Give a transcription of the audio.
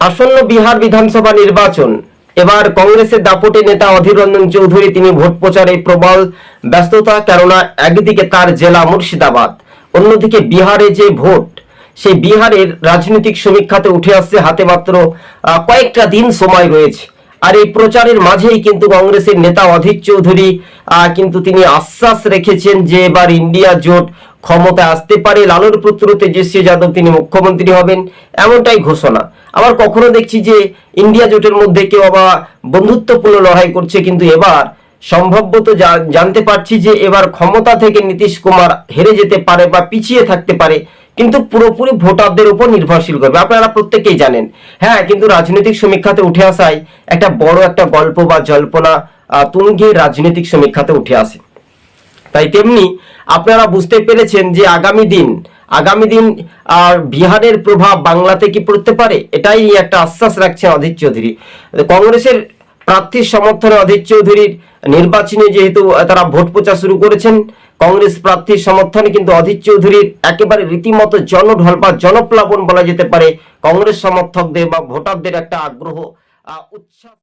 আসন্ন বিহার বিধানসভা নির্বাচন। এবার কংগ্রেসের দাপটে নেতা অধীর রঞ্জন চৌধুরী তিনি ভোট প্রচারে প্রবল ব্যস্ততা, কেননা একদিকে তার জেলা মুর্শিদাবাদ, অন্যদিকে বিহারে যে ভোট, সেই বিহারের রাজনৈতিক সমীক্ষাতে উঠে আসছে হাতে মাত্র কয়েকটা দিন সময় রয়েছে। আর এই প্রচারের মাঝেই কিন্তু কংগ্রেসের নেতা অধীর চৌধুরী কিন্তু তিনি আশ্বাস রেখেছেন যে এবার ইন্ডিয়া জোট ক্ষমতায় আসতে পারে লালুর পুত্র তেজস্বী যাদব তিনি মুখ্যমন্ত্রী হবেন, এমনটাই ঘোষণা। আবার কখনো দেখছি যে ইন্ডিয়া জোটের মধ্যে কেউ আবার বন্ধুত্বপূর্ণ লড়াই করছে, কিন্তু এবার সম্ভবত জানতে পারছি যে এবার ক্ষমতা থেকে নীতিশ কুমার হেরে যেতে পারে বা পিছিয়ে থাকতে পারে, কিন্তু পুরোপুরি ভোটারদের উপর নির্ভরশীল করবে। আপনারা প্রত্যেকেই জানেন। হ্যাঁ কিন্তু রাজনৈতিক সমীক্ষাতে উঠে আসায় একটা বড় একটা গল্প বা জল্পনা তুঙ্গে রাজনৈতিক সমীক্ষাতে উঠে আসে। তাই তেমনি আপনারা বুঝতে পেরেছেন যে আগামী দিন আগামী দিন আর বিহারের প্রভাব বাংলাতে কি পড়তে পারে? এটাই একটা আশ্বাস রাখছেন অধীর চৌধুরী। কংগ্রেসের প্রার্থীর সমর্থনে অধীর চৌধুরীর নির্বাচনে যেহেতু তারা ভোট প্রচার শুরু করেছেন, কংগ্রেস প্রার্থীর সমর্থনে কিন্তু অধীর চৌধুরীর একেবারে রীতিমতো জনঢল বা জনপ্লাবন বলা যেতে পারে কংগ্রেস সমর্থকদের বা ভোটারদের একটা আগ্রহ উচ্ছ্বাস